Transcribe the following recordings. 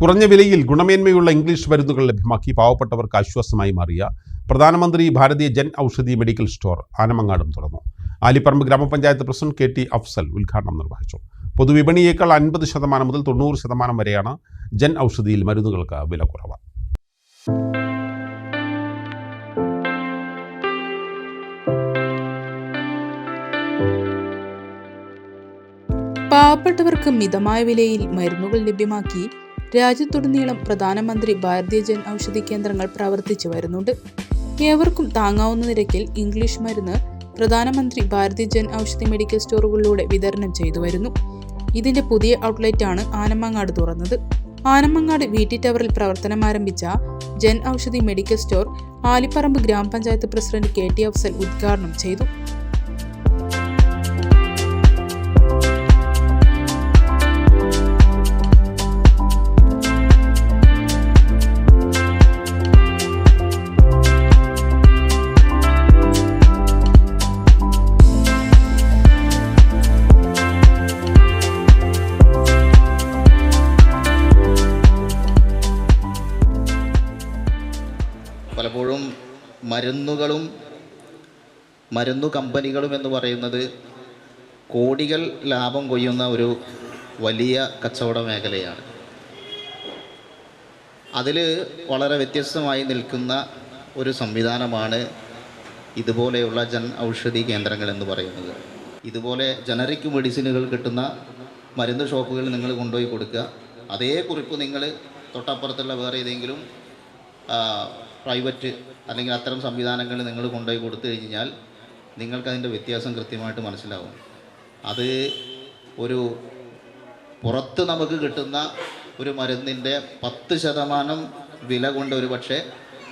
കുറഞ്ഞ വിലയിൽ ഗുണമേന്മയുള്ള ഇംഗ്ലീഷ് മരുന്നുകൾ ലഭ്യമാക്കി പാവപ്പെട്ടവർക്ക് ആശ്വാസമായി മാറിയ പ്രധാനമന്ത്രി ഭാരതീയ ജൻ ഔഷധി മെഡിക്കൽ സ്റ്റോർ ആനമങ്ങാടും തുറന്നു. ആലിപ്പറമ്പ് ഗ്രാമപഞ്ചായത്ത് പ്രസിഡന്റ് കെ ടി അഫ്സൽ ഉദ്ഘാടനം നിർവഹിച്ചു. പൊതുവിപണിയേക്കാൾ അൻപത് ശതമാനം മുതൽ തൊണ്ണൂറ് ശതമാനം വരെയാണ് ജൻ ഔഷധിയിൽ മരുന്നുകൾക്ക് വില കുറവ്. പാവപ്പെട്ടവർക്ക് മിതമായ വിലയിൽ മരുന്നുകൾ ലഭ്യമാക്കി രാജ്യത്തുടനീളം പ്രധാനമന്ത്രി ഭാരതീയ ജൻ ഔഷധി കേന്ദ്രങ്ങൾ പ്രവർത്തിച്ചു വരുന്നുണ്ട്. ഏവർക്കും താങ്ങാവുന്ന നിരക്കിൽ ഇംഗ്ലീഷ് മരുന്ന് പ്രധാനമന്ത്രി ഭാരതീയ ജൻ ഔഷധി മെഡിക്കൽ സ്റ്റോറുകളിലൂടെ വിതരണം ചെയ്തു വരുന്നു. ഇതിന്റെ പുതിയ ഔട്ട്ലെറ്റാണ് ആനമങ്ങാട് തുറന്നത്. ആനമങ്ങാട് വി ടി ടവറിൽ പ്രവർത്തനം ആരംഭിച്ച ജൻ ഔഷധി മെഡിക്കൽ സ്റ്റോർ ആലിപ്പറമ്പ് ഗ്രാമപഞ്ചായത്ത് പ്രസിഡന്റ് കെ ടി അഫ്സൽ ഉദ്ഘാടനം ചെയ്തു. പലപ്പോഴും മരുന്നുകളും മരുന്നു കമ്പനികളും എന്ന് പറയുന്നത് കോടികൾ ലാഭം കൊയ്യുന്ന ഒരു വലിയ കച്ചവട മേഖലയാണ്. അതിൽ വളരെ വ്യത്യസ്തമായി നിൽക്കുന്ന ഒരു സംവിധാനമാണ് ഇതുപോലെയുള്ള ജൻ ഔഷധി കേന്ദ്രങ്ങൾ എന്ന് പറയുന്നത്. ഇതുപോലെ ജനറിക് മെഡിസിനുകൾ കിട്ടുന്ന മരുന്ന് ഷോപ്പുകൾ നിങ്ങൾ കൊണ്ടുപോയി കൊടുക്കുക. അതേ കുറിപ്പ് നിങ്ങൾ തൊട്ടപ്പുറത്തുള്ള വേറെ ഏതെങ്കിലും പ്രൈവറ്റ് അല്ലെങ്കിൽ അത്തരം സംവിധാനങ്ങൾ നിങ്ങൾ കൊണ്ടുപോയി കൊടുത്തു കഴിഞ്ഞാൽ നിങ്ങൾക്കതിന്റെ വ്യത്യാസം കൃത്യമായിട്ട് മനസ്സിലാവും. അത് ഒരു പുറത്ത് നമുക്ക് കിട്ടുന്ന ഒരു മരുന്നിന്റെ പത്ത് ശതമാനം വില കൊണ്ട് ഒരു പക്ഷേ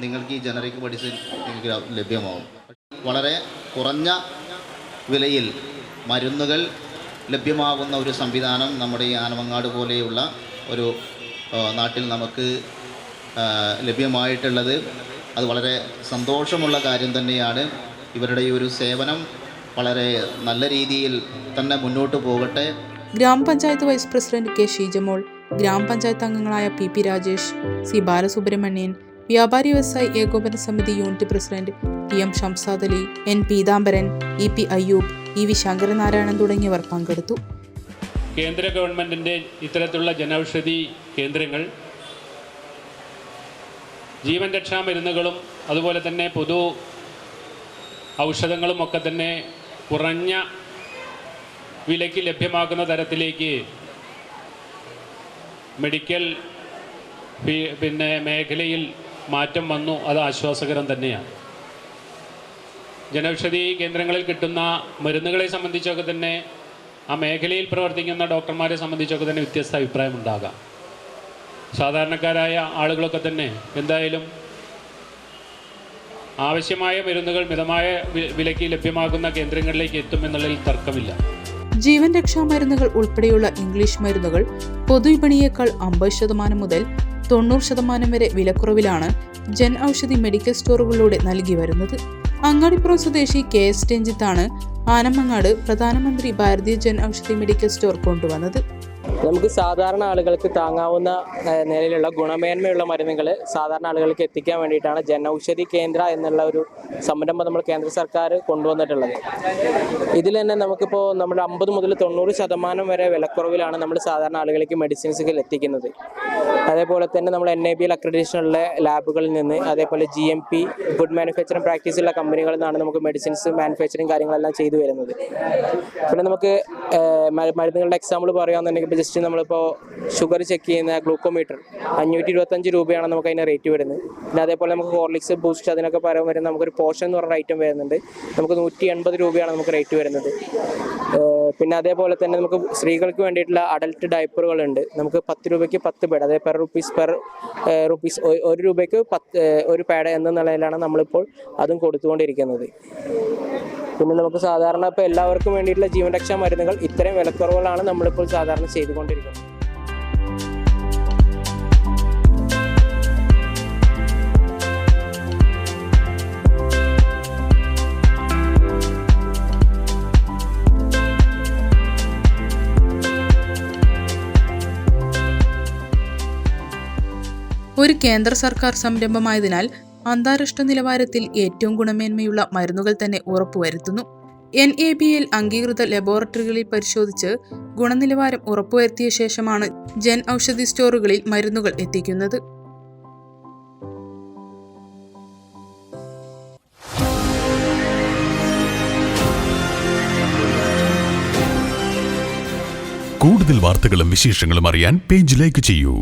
നിങ്ങൾക്ക് ഈ ജനറിക് മെഡിസിൻ നിങ്ങൾക്ക് ലഭ്യമാവും. വളരെ കുറഞ്ഞ വിലയിൽ മരുന്നുകൾ ലഭ്യമാകുന്ന ഒരു സംവിധാനം നമ്മുടെ ഈ ആനമങ്ങാട് പോലെയുള്ള ഒരു നാട്ടിൽ നമുക്ക് ലഭ്യമായിട്ടുള്ളത്. അത് വളരെ സന്തോഷമുള്ള കാര്യം തന്നെയാണ്. ഇവരുടെ ഈ ഒരു സേവനം വളരെ നല്ല രീതിയിൽ തന്നെ മുന്നോട്ട് പോകട്ടെ. ഗ്രാമപഞ്ചായത്ത് വൈസ് പ്രസിഡന്റ് കെ ഷീജമോൾ ഗ്രാമപഞ്ചായത്ത് അംഗങ്ങളായ P P Rajesh C Balasubramanian വ്യാപാരി വ്യവസായി ഏകോപന സമിതി unit president T M Shamsad Ali N Peethambaran E P Ayyub E V Sankaranarayanan തുടങ്ങിയവർ പങ്കെടുത്തു. കേന്ദ്ര ഗവൺമെന്റിന്റെ ഇത്തരത്തിലുള്ള ജനൌഷധി കേന്ദ്രങ്ങൾ ജീവൻ രക്ഷാ മരുന്നുകളും അതുപോലെ തന്നെ പൊതു ഔഷധങ്ങളും ഒക്കെ തന്നെ കുറഞ്ഞ വിലയ്ക്ക് ലഭ്യമാക്കുന്ന തരത്തിലേക്ക് മെഡിക്കൽ പിന്നെ മേഖലയിൽ മാറ്റം വന്നു. അത് ആശ്വാസകരം തന്നെയാണ്. ജനൌഷധി കേന്ദ്രങ്ങളിൽ കിട്ടുന്ന മരുന്നുകളെ സംബന്ധിച്ചൊക്കെ തന്നെ ആ മേഖലയിൽ പ്രവർത്തിക്കുന്ന ഡോക്ടർമാരെ സംബന്ധിച്ചൊക്കെ തന്നെ വ്യത്യസ്ത അഭിപ്രായം ഉണ്ടാകാം സാധാരണക്കാരായ ആളുകളൊക്കെ തന്നെ എന്തായാലും ആവശ്യമായ മരുന്നുകൾ മിതമായ വിലയ്ക്ക് ലഭ്യമാകുന്ന കേന്ദ്രങ്ങളിലേക്ക് എത്തുമെന്നുള്ളതിൽ തർക്കമില്ല. ജീവൻ രക്ഷാ മരുന്നുകൾ ഉൾപ്പെടെയുള്ള ഇംഗ്ലീഷ് മരുന്നുകൾ പൊതുവിപണിയേക്കാൾ അമ്പത് ശതമാനം മുതൽ തൊണ്ണൂറ് ശതമാനം വരെ വിലക്കുറവിലാണ് ജൻ ഔഷധി മെഡിക്കൽ സ്റ്റോറുകളിലൂടെ നൽകി വരുന്നത്. അങ്ങാടിപ്പുറം സ്വദേശി കെ എസ് രഞ്ജിത്താണ് ആനമങ്ങാട് പ്രധാനമന്ത്രി ഭാരതീയ ജൻ ഔഷധി മെഡിക്കൽ സ്റ്റോർ കൊണ്ടുവന്നത്. നമുക്ക് സാധാരണ ആളുകൾക്ക് താങ്ങാവുന്ന നിലയിലുള്ള ഗുണമേന്മയുള്ള മരുന്നുകൾ സാധാരണ ആളുകൾക്ക് എത്തിക്കാൻ വേണ്ടിയിട്ടാണ് ജനൌഷധി കേന്ദ്ര എന്നുള്ള ഒരു സംരംഭം നമ്മൾ കേന്ദ്ര സർക്കാർ കൊണ്ടുവന്നിട്ടുള്ളത്. ഇതിൽ തന്നെ നമുക്കിപ്പോൾ നമ്മുടെ അമ്പത് മുതൽ തൊണ്ണൂറ് ശതമാനം വരെ വിലക്കുറവിലാണ് നമ്മൾ സാധാരണ ആളുകൾക്ക് മെഡിസിൻസുകൾ എത്തിക്കുന്നത്. അതേപോലെ തന്നെ നമ്മൾ എൻ ഐ ബി എൽ അക്രഡിഷനുള്ള ലാബുകളിൽ നിന്ന് അതേപോലെ G M P good manufacturing പ്രാക്ടീസുള്ള കമ്പനികളിൽ നിന്നാണ് നമുക്ക് മെഡിസിൻസ് മാനുഫാക്ചറിങ് കാര്യങ്ങളെല്ലാം ചെയ്തു വരുന്നത്. പിന്നെ നമുക്ക് മരുന്നുകളുടെ എക്സാമ്പിൾ പറയുകയാണെന്നുണ്ടെങ്കിൽ ജസ്റ്റ് നമ്മളിപ്പോൾ ഷുഗർ ചെക്ക് ചെയ്യുന്ന ഗ്ലൂക്കോമീറ്റർ അഞ്ഞൂറ്റി ഇരുപത്തഞ്ച് രൂപയാണ് നമുക്ക് അതിന്റെ റേറ്റ് വരുന്നത്. പിന്നെ അതേപോലെ നമുക്ക് ഹോർലിക്സ് ബൂസ്റ്റ് അതിനൊക്കെ പരം വരുന്ന നമുക്കൊരു പോഷൻ എന്ന് പറഞ്ഞ ഐറ്റം വരുന്നുണ്ട്. നമുക്ക് നൂറ്റി എൺപത് രൂപയാണ് നമുക്ക് റേറ്റ് വരുന്നത്. പിന്നെ അതേപോലെ തന്നെ നമുക്ക് സ്ത്രീകൾക്ക് വേണ്ടിയിട്ടുള്ള അഡൽട്ട് ഡയപ്പറുകളുണ്ട് നമുക്ക് പത്ത് രൂപയ്ക്ക് പത്ത് പേഡ് അതായത് പെർ റുപ്പീസ് പെർ റുപ്പീസ് ഒരു രൂപയ്ക്ക് പത്ത് ഒരു പേഡ് എന്ന നിലയിലാണ് നമ്മളിപ്പോൾ അതും കൊടുത്തുകൊണ്ടിരിക്കുന്നത്. പിന്നെ നമുക്ക് സാധാരണ ഇപ്പോൾ എല്ലാവർക്കും വേണ്ടിയിട്ടുള്ള ജീവൻ രക്ഷാ മരുന്നുകൾ ഇത്രയും വിലക്കുറവുകളാണ് നമ്മളിപ്പോൾ സാധാരണ ചെയ്തുകൊണ്ടിരിക്കുന്നത്. ഒരു കേന്ദ്ര സർക്കാർ സംരംഭമായതിനാൽ അന്താരാഷ്ട്ര നിലവാരത്തിൽ ഏറ്റവും ഗുണമേന്മയുള്ള മരുന്നുകൾ തന്നെ ഉറപ്പുവരുത്തുന്നു. എൻ എ ബി എൽ അംഗീകൃത ലബോറട്ടറികളിൽ പരിശോധിച്ച് ഗുണനിലവാരം ഉറപ്പുവരുത്തിയ ശേഷമാണ് ജൻ ഔഷധി സ്റ്റോറുകളിൽ മരുന്നുകൾ എത്തിക്കുന്നത്. കൂടുതൽ വാർത്തകളും വിശേഷങ്ങളും അറിയാൻ പേജ് ലൈക്ക് ചെയ്യൂ.